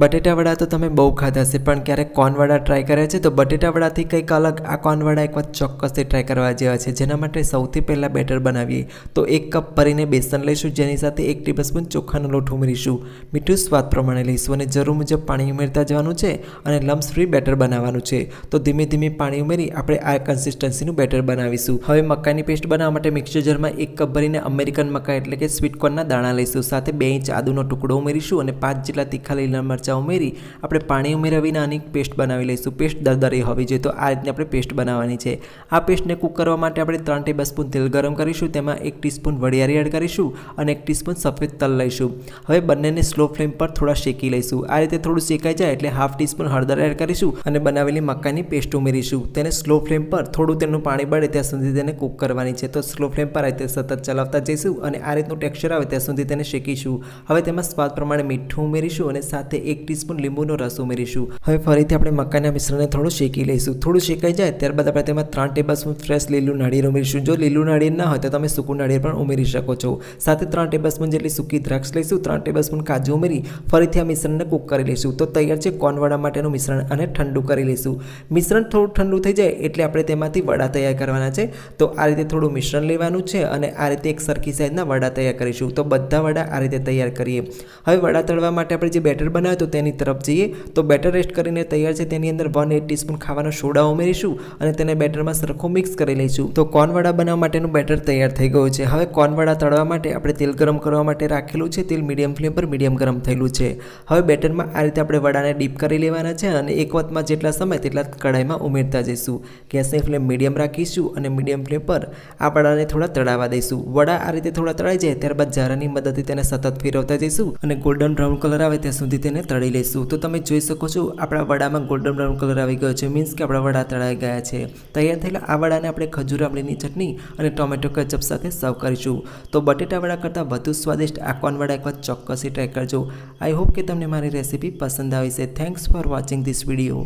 બટેટા વડા તો તમે બહુ ખાધા છે પણ ક્યારેક કોર્નવડા ટ્રાય કર્યા છે, તો બટેટા વડાથી કંઈક અલગ આ કોર્નવડા એકવાર ચોક્કસથી ટ્રાય કરવા જેવા છે. જેના માટે સૌથી પહેલાં બેટર બનાવીએ. તો એક કપ ભરીને બેસન લઈશું, જેની સાથે એક ટેબલસ્પૂન ચોખાનો લોટ ઉમેરીશું. મીઠું સ્વાદ પ્રમાણે લઈશું અને જરૂર મુજબ પાણી ઉમેરતા જવાનું છે અને લમ્સ ફ્રી બેટર બનાવવાનું છે. તો ધીમે ધીમે પાણી ઉમેરી આપણે આ કન્સિસ્ટન્સીનું બેટર બનાવીશું. હવે મકાઈની પેસ્ટ બનાવવા માટે મિક્સર જારમાં એક કપ ભરીને અમેરિકન મકાઈ એટલે કે સ્વીટ કોર્નના દાણા લઈશું. સાથે બે ઇંચ આદુનો ટુકડો ઉમેરીશું અને પાંચ જેટલા તીખા લીલા મરચાં ઉમેરી આપણે પાણી ઉમેર્યા વિના આની પેસ્ટ બનાવી લઈશું. પેસ્ટ દરદરી હોવી જોઈએ. તો આ રીતની આપણે પેસ્ટ બનાવવાની છે. આ પેસ્ટને કૂક કરવા માટે આપણે ત્રણ ટેબલ સ્પૂન તેલ ગરમ કરીશું. તેમાં એક ટીસ્પૂન વડિયારી એડ કરીશું અને એક ટીસ્પૂન સફેદ તલ લઈશું. હવે બંનેને સ્લો ફ્લેમ પર થોડા શેકી લઈશું. આ રીતે થોડું શેકાઈ જાય એટલે હાફ ટીસ્પૂન હળદર એડ કરીશું અને બનાવેલી મકાઈની પેસ્ટ ઉમેરીશું. તેને સ્લો ફ્લેમ પર થોડું તેનું પાણી બળે ત્યાં સુધી તેને કૂક કરવાની છે. તો સ્લો ફ્લેમ પર આ રીતે સતત ચલાવતા જઈશું અને આ રીતનું ટેક્સચર આવે ત્યાં સુધી તેને શેકીશું. હવે તેમાં સ્વાદ પ્રમાણે મીઠું ઉમેરીશું અને સાથે એક ટીસ્પૂન લીંબુનો રસ ઉમેરીશું. હવે ફરીથી આપણે મકાઈના મિશ્રણને થોડું શેકી લઈશું. થોડું શેકાઈ જાય ત્યારબાદ આપણે તેમાં ત્રણ ટેબલ સ્પૂન ફ્રેશ લીલું નાળિયેર ઉમેરીશું. જો લીલું નાળિયેર ના હોય તો તમે સૂકું નાળિયેર પણ ઉમેરી શકો છો. સાથે ત્રણ ટેબલ સ્પૂન જેટલી સૂકી દ્રાક્ષ લઈશું, ત્રણ ટેબલ સ્પૂન કાજુ ઉમેરી, ફરીથી આ મિશ્રણને કૂક કરી લઈશું. તો તૈયાર છે કોર્નવડા માટેનું મિશ્રણ અને ઠંડુ કરી લઈશું. મિશ્રણ થોડું ઠંડુ થઈ જાય એટલે આપણે તેમાંથી વડા તૈયાર કરવાના છે. તો આ રીતે થોડું મિશ્રણ લેવાનું છે અને આ રીતે એક સરખી સાઈઝના વડા તૈયાર કરીશું. તો બધા વડા આ રીતે તૈયાર કરીએ. હવે વડા તળવા માટે આપણે જે બેટર બનાવ્યું તો તેની તરફ જઈએ. તો બેટર રેસ્ટ કરીને તૈયાર છે તેની અંદર વન એટ ટીસ્પૂન ખાવાનો સોડા ઉમેરીશું અને તેને બેટરમાં સરખું મિક્સ કરી લઈશું. તો કોર્નવડા બનાવવા માટેનું બેટર તૈયાર થઈ ગયું છે. હવે કોર્નવડા તળવા માટે આપણે તેલ ગરમ કરવા માટે રાખેલું છે. તેલ મીડિયમ ફ્લેમ પર મીડિયમ ગરમ થયેલું છે. હવે બેટરમાં આ રીતે આપણે વડાને ડીપ કરી લેવાના છે અને એક વખતમાં જેટલા સમય તેટલા કઢાઈમાં ઉમેરતા જઈશું. ગેસની ફ્લેમ મીડિયમ રાખીશું અને મીડિયમ ફ્લેમ પર આ વડાને થોડા તળાવવા દઈશું. વડા આ રીતે થોડા તળાઈ જાય ત્યારબાદ ઝારાની મદદથી તેને સતત ફેરવતા જઈશું અને ગોલ્ડન બ્રાઉન કલર આવે ત્યાં સુધી તેને તળી લઈશું તો તમે જોઈ શકો છો, આપણા વડામાં ગોલ્ડન બ્રાઉન કલર આવી ગયો છે. મીન્સ કે આપણા વડા તળાઈ ગયા છે. તૈયાર થયેલા આ વડાને આપણે ખજૂર આંબલીની ચટણી અને ટોમેટો કેચઅપ સાથે સર્વ કરીશું. તો બટેટા વડા કરતાં વધુ સ્વાદિષ્ટ આ વડા એકવાર ચોક્કસથી ટ્રાય કરજો. આઈ હોપ કે તમને મારી રેસીપી પસંદ આવી છે. Thanks for watching this video